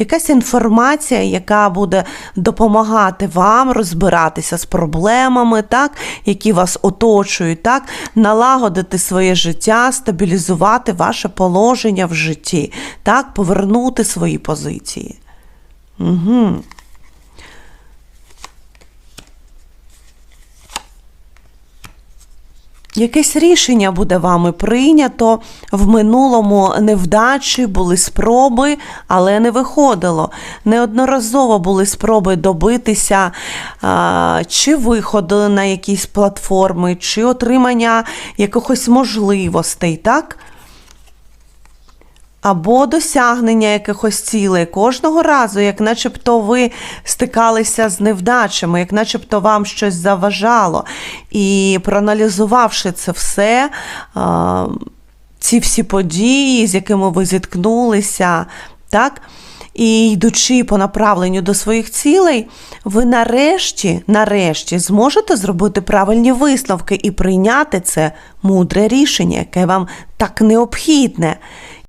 Якась інформація, яка буде допомагати вам розбиратися з проблемами, так, які вас оточують, так, налагодити своє життя, стабілізувати ваше положення в житті, так, повернути свої позиції. Угу. Якесь рішення буде вами прийнято. В минулому невдачі були спроби, але не виходило. Неодноразово були спроби добитися а, чи виходу на якісь платформи, чи отримання якихось можливостей, так? Або досягнення якихось цілей кожного разу, як начебто ви стикалися з невдачами, як начебто вам щось заважало. І проаналізувавши це все, ці всі події, з якими ви зіткнулися, так? І йдучи по направленню до своїх цілей, ви нарешті, нарешті зможете зробити правильні висновки і прийняти це мудре рішення, яке вам так необхідне.